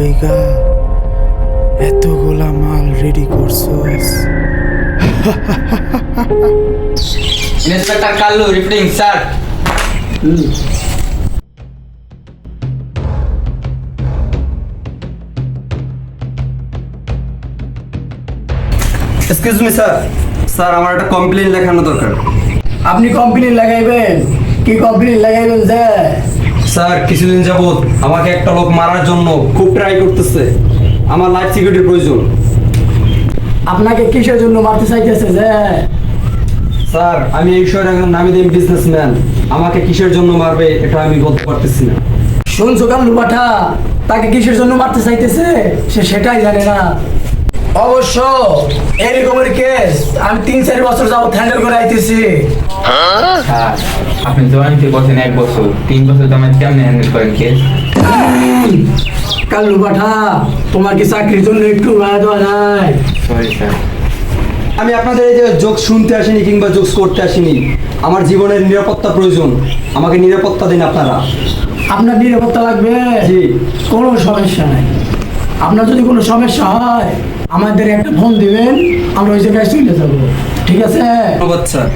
লইগা এতগুলা মাল রেডি করছস? Inspector Kallu reporting sir. Excuse me sir sir আমার একটা কমপ্লেন লেখানো দরকার। আপনি কমপ্লেন লাগাইবেন? কি কমপ্লেন লাগাইবেন যে স্যার কিছুদিন যাবৎ আমাকে একটা লোক মারার জন্য খুব ট্রাই করতেছে। আমার লাইফ সিকিউরিটির প্রয়োজন। আপনাকে কিসের জন্য মারতে চাইতেছে যে? স্যার আমি এই শহরে একজন নামি দামি বিজনেসম্যান আমাকে কিসের জন্য মারবে এটা আমি বলতে পারতেছি না। শুনছো কাল্লু পাঠা তাকে কিসের জন্য মারতে চাইতেছে? সে সেটাই জানে না। অবশ্য এরকমের কেস আমি তিন চার বছর যাবত হ্যান্ডেল করে আইতেছি। স্যার আপনি জয়েন্টে বসেন এক বছর তিন বছর তো আমার কেমনে হ্যান্ডেল করেন কেস কাল্লু পাঠা তোমার কি চাকরির জন্য একটু ভাড়া দেওয়া নাই? সরি স্যার আমি আপনাদের এই যে জোক শুনতে আসিনি কিংবা জোকস করতে আসিনি আমার জীবনের নিরাপত্তা প্রয়োজন। আমাকে নিরাপত্তা দিন আপনারা। আপনার নিরাপত্তা লাগবে? জি। কোনো সমস্যা নাই। আপনার যদি কোনো সমস্যা হয় আমাদের একটা ফোন দিবেন আমরা ওই জায়গায় চলে যাব। ঠিক আছে? ধন্যবাদ স্যার।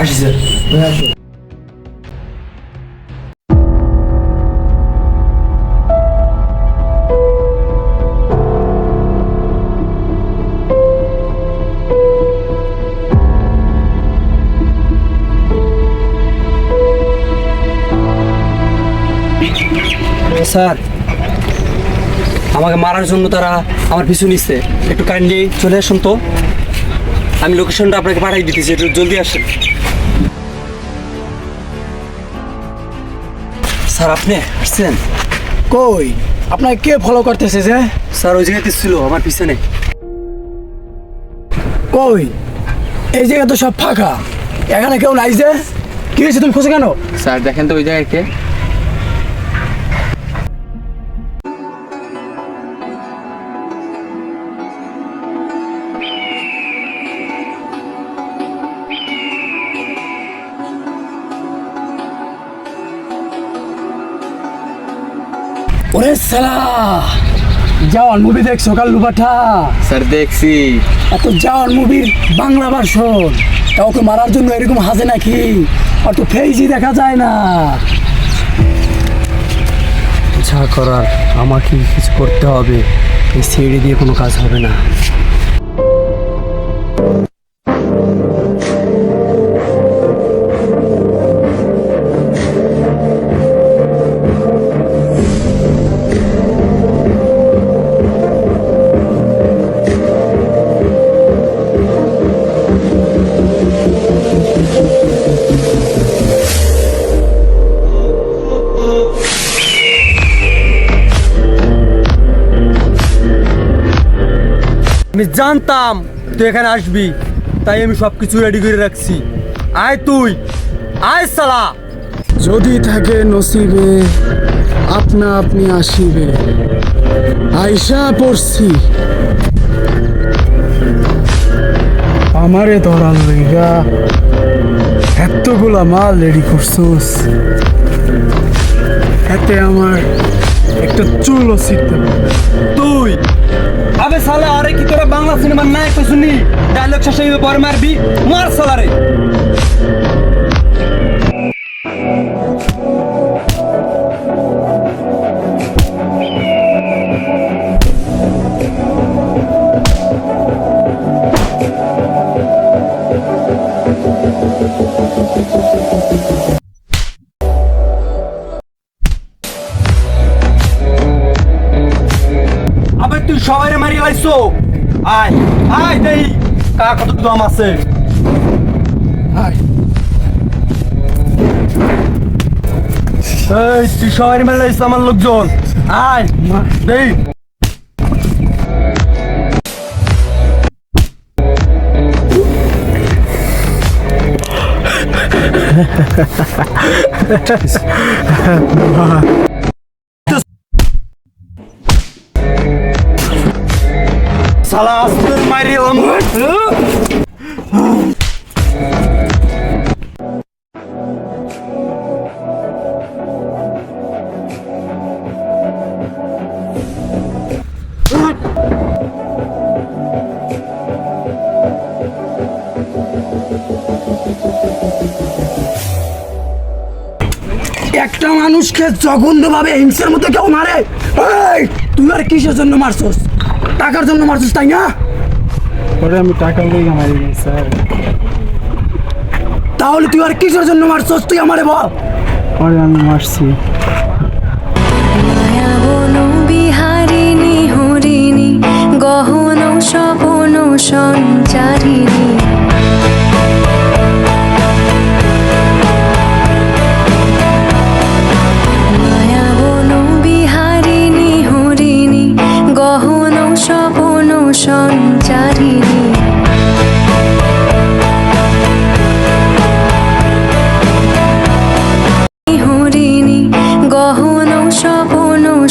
আসি স্যার। আসো। স্যার আমাকে মারার জন্য তারা আমার পিছু নিচ্ছে একটু কাইন্ডলি চলে আসুন তো। আমি লোকেশনটা আপনাকে পাঠিয়ে দিতেছি একটু জলদি আসেন। স্যার আপনি আসছেন? কই? আপনাকে কে ফলো করতেছে যে? স্যার ওই জায়গাতে ছিল আমার পিছনে। কই? এই জায়গা তো সব ফাঁকা। এখানে কেউ নাই যে? কি হয়েছে তুমি খুঁজে কেন? স্যার দেখেন তো ওই জায়গায় কে? ওরে সালা যাওয়ার মুভি দেখছ সকাল পাঠা? স্যার দেখছি। এত যাওয়ার মুভির বাংলা ভার্সন। কাউকে মারার জন্য এরকম হাজে নাকি? আর তো ফেইজি দেখা যায় না। যা করার আমাকে কিছু করতে হবে। এই সিঁড়ি দিয়ে কোনো কাজ হবে না। আমি জানতাম তুই এখানে আসবি, তাই আমি সব কিছু রেডি করে রাখছি। আয় তুই, আয় সালা। যদি থাকে নসিবে, আপনা আপনি আসিবে। আইসা পড়ছি। আমারে ধরার লইগা, এতগুলা মাল রেডি করছোস। এতে আমার একটা চুলও শিখতে তুই! আবে সালা, আরে কি তোরা বাংলা সিনেমার নায়ক শুনি ডায়লগ শেষ হয়ে পরে মারবি? মার সালা রে আবে তুই সবাইরে মারি লাইছো আয় আয় দেই কার কত দম আছে আয়। এই তুই সবাই মারি লাইছো আমার লোকজন আয় দেই শালা একটা মানুষকে জঘন্য ভাবে হিংসার মতো কেউ মারে। তুই আর কিসের জন্য মারছস? টাকার জন্য মারছিস তাই না? পরে আমি টাকা লই মারি স্যার। তাহলে তুই আর কিসের জন্য মারছস তুই আমারে বল। পরে আমি মারছি।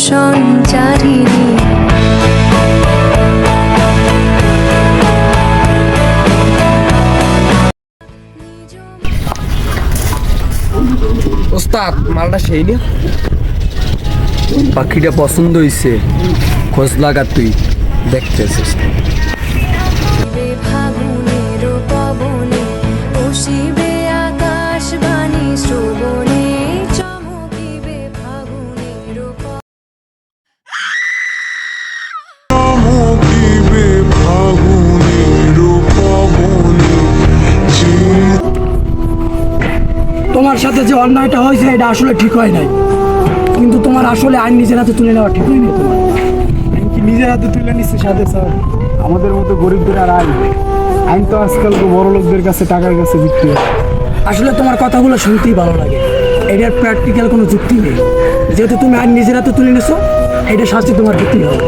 সঞ্চারিণী। ওস্তাদ মালটা সেই না। পাখিটা পছন্দ হয়েছে খোঁজ লাগা তুই। দেখতেছিস। তোমার সাথে যে অন্যায়টা হয়েছে এটা আসলে ঠিক হয় নাই। কিন্তু তোমার আসলে আইন নিজের হাতে তুলে নেওয়া ঠিক হয়নি তোমার। কি নিজের হাতে তুলে নিচ্ছে সাথে স্যার? আমাদের মতো গরিবদের আর আইন আইন তো আজকাল বড় লোকদের কাছে টাকার কাছে বিক্রি হয়। আসলে তোমার কথাগুলো শুনতেই ভালো লাগে। এটার প্র্যাকটিক্যাল কোনো যুক্তি নেই। যেহেতু তুমি আইন নিজের হাতে তুলে নিছো এটা শাস্তি তোমার দিতেই হবে।